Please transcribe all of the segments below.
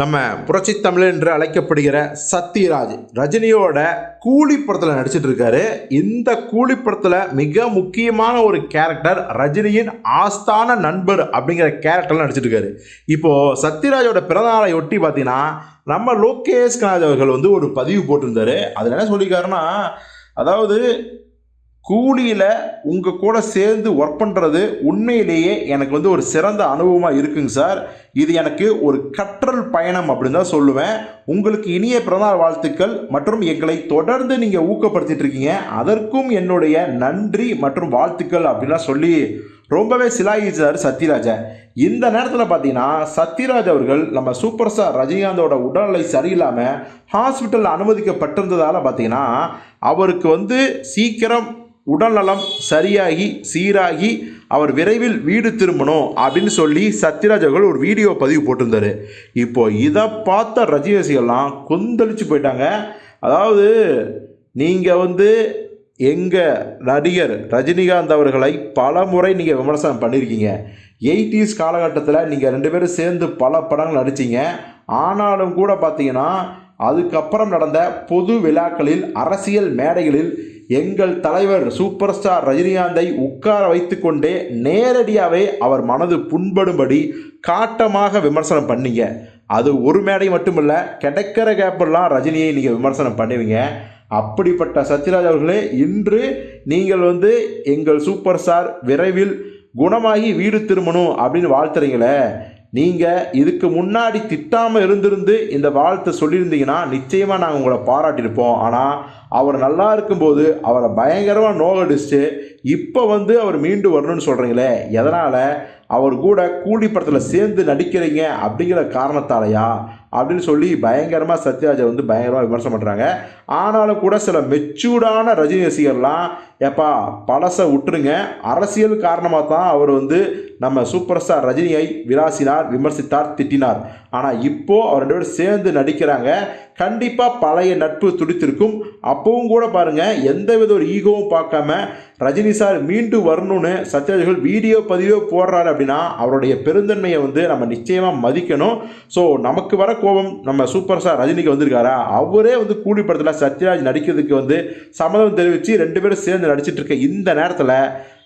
நம்ம புரட்சி தமிழ் என்று அழைக்கப்படுகிற சத்யராஜ் ரஜினியோட கூலி படத்தில் நடிச்சிட்டு இருக்காரு. இந்த கூலி படத்தில் மிக முக்கியமான ஒரு கேரக்டர் ரஜினியின் ஆஸ்தான நண்பர் அப்படிங்கிற கேரக்டரில் நடிச்சிட்டு இருக்காரு. இப்போ சத்யராஜோட பிறந்தநாளை ஒட்டி பார்த்தீங்கன்னா நம்ம லோகேஷ் கனாஜ் அவர்கள் வந்து ஒரு பதிவு போட்டிருந்தாரு. அதில் என்ன சொல்லியிருக்காருன்னா அதாவது கூலியில் உங்கள் கூட சேர்ந்து ஒர்க் பண்ணுறது உண்மையிலேயே எனக்கு வந்து ஒரு சிறந்த அனுபவமாக இருக்குங்க சார். இது எனக்கு ஒரு கற்றல் பயணம் அப்படின்னு தான் சொல்லுவேன். உங்களுக்கு இனிய பிறந்தநாள் வாழ்த்துக்கள் மற்றும் எங்களை தொடர்ந்து நீங்கள் ஊக்கப்படுத்திட்டு இருக்கீங்க. அதற்கும் என்னுடைய நன்றி மற்றும் வாழ்த்துக்கள் அப்படின்லாம் சொல்லி ரொம்பவே சிலாயிச்சார் சத்யராஜா. இந்த நேரத்தில் பார்த்தீங்கன்னா சத்யராஜ் அவர்கள் நம்ம சூப்பர் ஸ்டார் ரஜினிகாந்தோட உடல்நிலை சரியில்லாமல் ஹாஸ்பிட்டலில் அனுமதிக்கப்பட்டிருந்ததால் பார்த்தீங்கன்னா அவருக்கு வந்து சீக்கிரம் உடல்நலம் சரியாகி சீராகி அவர் விரைவில் வீடு திரும்பணும் அப்படின்னு சொல்லி சத்யராஜ் அவர்கள் ஒரு வீடியோ பதிவு போட்டிருந்தாரு. இப்போ இதை பார்த்த ரஜினிவாசிகள்லாம் கொந்தளிச்சு போயிட்டாங்க. அதாவது நீங்கள் வந்து எங்கள் நடிகர் ரஜினிகாந்த் அவர்களை பல முறை நீங்கள் விமர்சனம் பண்ணியிருக்கீங்க. எயிட்டிஸ் காலகட்டத்தில் நீங்கள் ரெண்டு பேரும் சேர்ந்து பல படங்கள் நடிச்சிங்க. ஆனாலும் கூட பார்த்தீங்கன்னா அதுக்கப்புறம் நடந்த பொது விழாக்களில் அரசியல் மேடைகளில் எங்கள் தலைவர் சூப்பர் ஸ்டார் ரஜினிகாந்தை உட்கார வைத்துக்கொண்டே நேரடியாகவே அவர் மனது புண்படும்படி காட்டமாக விமர்சனம் பண்ணீங்க. அது ஒரு மேடை மட்டுமல்ல கிடைக்கிற கேப்பெல்லாம் ரஜினியை நீங்கள் விமர்சனம் பண்ணுவீங்க. அப்படிப்பட்ட சத்யராஜ் அவர்களே இன்று நீங்கள் வந்து எங்கள் சூப்பர் ஸ்டார் விரைவில் குணமாகி வீடு திரும்பணும் அப்படின்னு வாழ்த்துறீங்களே. நீங்கள் இதுக்கு முன்னாடி திட்டாமல் இருந்திருந்து இந்த வாழ்த்தை சொல்லியிருந்தீங்கன்னா நிச்சயமாக நாங்கள் உங்களை பாராட்டியிருப்போம். ஆனால் அவர் நல்லா இருக்கும்போது அவரை பயங்கரமாக நோகடிச்சுட்டு இப்போ வந்து அவர் மீண்டு வரணும்னு சொல்கிறீங்களே எதனால்? அவர் கூட கூலி படத்தில் சேர்ந்து நடிக்கிறீங்க அப்படிங்கிற காரணத்தாலையா அப்படின்னு சொல்லி பயங்கரமாக சத்யராஜை வந்து பயங்கரமாக விமர்சனம் பண்ணுறாங்க ஆனாலும் கூட சில மெச்சூர்டான ரஜினி ரசிகர்லாம் ஏப்பா பழசை விட்டுருங்க. அரசியல் காரணமாக தான் அவர் வந்து நம்ம சூப்பர் ஸ்டார் ரஜினியை விளாசினார் விமர்சித்தார் திட்டினார். ஆனால் இப்போது அவர் ரெண்டு பேரும் சேர்ந்து நடிக்கிறாங்க. கண்டிப்பாக பழைய நட்பு துடித்திருக்கும். அப்பவும் கூட பாருங்கள் எந்த வித ஒரு ஈகோவும் பார்க்காம ரஜினி சார் மீண்டும் வரணும்னு சத்யராஜர்கள் வீடியோ பதிவோ போடுறாரு அப்படின்னா அவருடைய பெருந்தன்மையை வந்து நம்ம நிச்சயமாக மதிக்கணும். ஸோ நமக்கு வர கோபம் நம்ம சூப்பர் ஸ்டார் ரஜினிக்கு வந்திருக்காரா? அவரே வந்து கூலி படத்தில் சத்யராஜ் நடிக்கிறதுக்கு வந்து சம்மதம் தெரிவித்து ரெண்டு பேரும் சேர்ந்து நடிச்சிட்டு இருக்க இந்த நேரத்தில்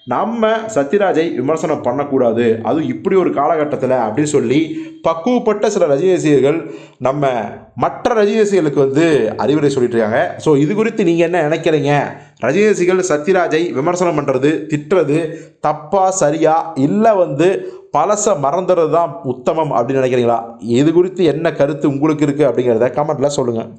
நம்ம சத்யராஜை விமர்சனம் பண்ணக்கூடாது. அதுவும் இப்படி ஒரு காலகட்டத்தில் அப்படின்னு சொல்லி பக்குவப்பட்ட சில ரஜினி ரசிகர்கள் நம்ம மற்ற ரஜினி ரசிகர்களுக்கு வந்து அறிவுரை சொல்லிட்டு இருக்காங்க ஸோ இது குறித்து நீங்கள் என்ன நினைக்கிறீங்க? ரஜினி ரசிகர்கள் சத்யராஜை விமர்சனம் பண்ணுறது திட்டுறது தப்பா சரியா? இல்லை வந்து பழசை மறந்துறது தான் உத்தமம் அப்படின்னு நினைக்கிறீங்களா? இது குறித்து என்ன கருத்து உங்களுக்கு இருக்குது அப்படிங்கிறத கமெண்ட்டில் சொல்லுங்கள்